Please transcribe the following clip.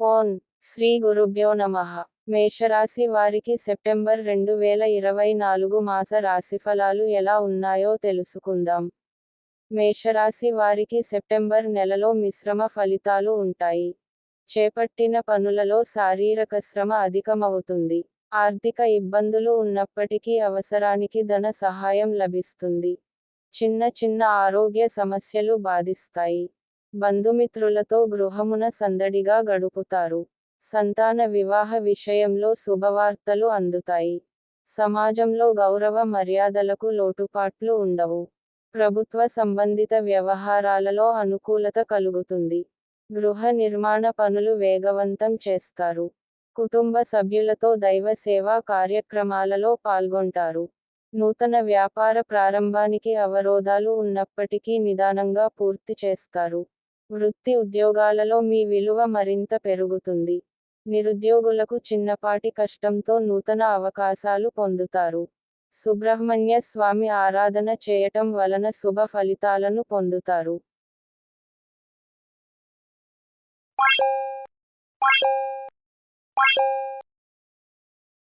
Own Shri గురుభ్యో నమ. మేషరాశి వారికి సెప్టెంబర్ రెండు వేల ఇరవై నాలుగు మాస రాశిఫలాలు ఎలా ఉన్నాయో తెలుసుకుందాం. మేషరాశి వారికి సెప్టెంబర్ నెలలో మిశ్రమ ఫలితాలు ఉంటాయి. చేపట్టిన పనులలో శారీరక శ్రమ అధికమవుతుంది. ఆర్థిక ఇబ్బందులు ఉన్నప్పటికీ అవసరానికి ధన సహాయం లభిస్తుంది. చిన్న చిన్న ఆరోగ్య సమస్యలు బాధిస్తాయి. బంధుమిత్రులతో గృహమున సందడిగా గడుపుతారు. సంతాన వివాహ విషయంలో శుభవార్తలు అందుతాయి. సమాజంలో గౌరవ మర్యాదలకు లోటుపాట్లు ఉండవు. ప్రభుత్వ సంబంధిత వ్యవహారాలలో అనుకూలత కలుగుతుంది. గృహ నిర్మాణ పనులు వేగవంతం చేస్తారు. కుటుంబ సభ్యులతో దైవ సేవా కార్యక్రమాలలో పాల్గొంటారు. నూతన వ్యాపార ప్రారంభానికి అవరోధాలు ఉన్నప్పటికీ నిదానంగా పూర్తి చేస్తారు. వృత్తి ఉద్యోగాలలో మీ విలువ మరింత పెరుగుతుంది. నిరుద్యోగులకు చిన్నపాటి కష్టంతో నూతన అవకాశాలు పొందుతారు. సుబ్రహ్మణ్య స్వామి ఆరాధన చేయటం వలన శుభ ఫలితాలను పొందుతారు.